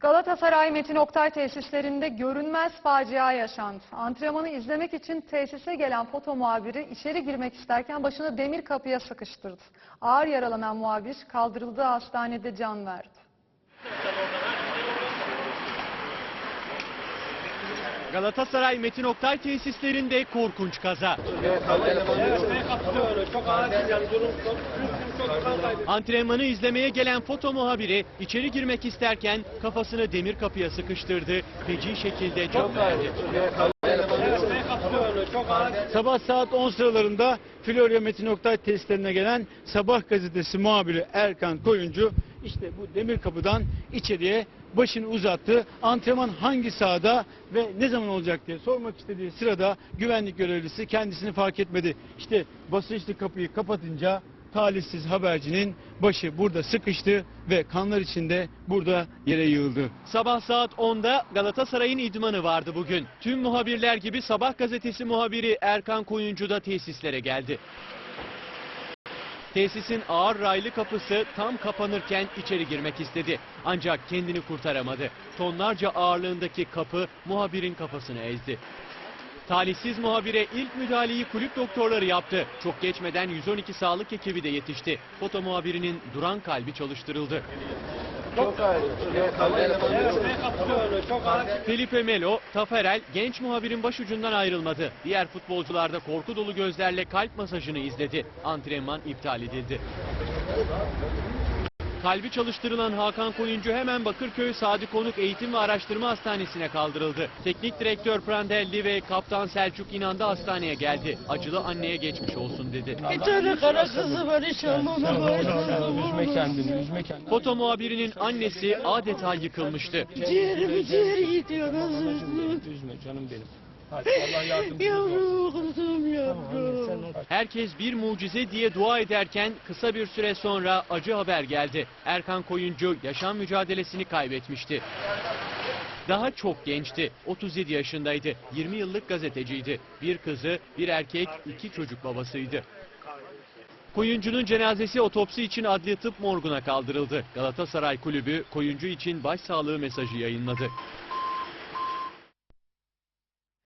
Galatasaray Metin Oktay tesislerinde görünmez facia yaşandı. Antrenmanı izlemek için tesise gelen foto muhabiri içeri girmek isterken başını demir kapıya sıkıştırdı. Ağır yaralanan muhabir kaldırıldığı hastanede can verdi. Galatasaray Metin Oktay tesislerinde korkunç kaza. Antrenmanı izlemeye gelen foto muhabiri içeri girmek isterken kafasını demir kapıya sıkıştırdı. Feci şekilde verdi. Sabah saat 10 sıralarında Florya Metin Oktay testlerine gelen Sabah gazetesi muhabiri Erkan Koyuncu işte bu demir kapıdan içeriye başını uzattı. Antrenman hangi sahada ve ne zaman olacak diye sormak istediği sırada güvenlik görevlisi kendisini fark etmedi. İşte basınçlı kapıyı kapatınca talihsiz habercinin başı burada sıkıştı ve kanlar içinde burada yere yığıldı. Sabah saat 10'da Galatasaray'ın idmanı vardı bugün. Tüm muhabirler gibi Sabah gazetesi muhabiri Erkan Koyuncu da tesislere geldi. Tesisin ağır raylı kapısı tam kapanırken içeri girmek istedi. Ancak kendini kurtaramadı. Tonlarca ağırlığındaki kapı muhabirin kafasını ezdi. Talihsiz muhabire ilk müdahaleyi kulüp doktorları yaptı. Çok geçmeden 112 sağlık ekibi de yetişti. Foto muhabirinin duran kalbi çalıştırıldı. Felipe Melo, Taferel genç muhabirin başucundan ayrılmadı. Diğer futbolcular da korku dolu gözlerle kalp masajını izledi. Antrenman iptal edildi. Kalbi çalıştırılan Hakan Koyuncu hemen Bakırköy Sadi Konuk Eğitim ve Araştırma Hastanesi'ne kaldırıldı. Teknik direktör Prandelli ve kaptan Selçuk İnan da hastaneye geldi. Acılı anneye geçmiş olsun dedi. Bir tane kara kızı var inşallah ona var. Üzme kendini, üzme kendini. Foto muhabirinin annesi adeta yıkılmıştı. Ciğerimi ciğer gidiyor azizim. Üzme canım benim. Hadi Allah yardımcınız olsun. Yavrum. Herkes bir mucize diye dua ederken kısa bir süre sonra acı haber geldi. Erkan Koyuncu yaşam mücadelesini kaybetmişti. Daha çok gençti. 37 yaşındaydı. 20 yıllık gazeteciydi. Bir kızı, bir erkek, iki çocuk babasıydı. Koyuncunun cenazesi otopsi için adli tıp morguna kaldırıldı. Galatasaray Kulübü Koyuncu için başsağlığı mesajı yayınladı.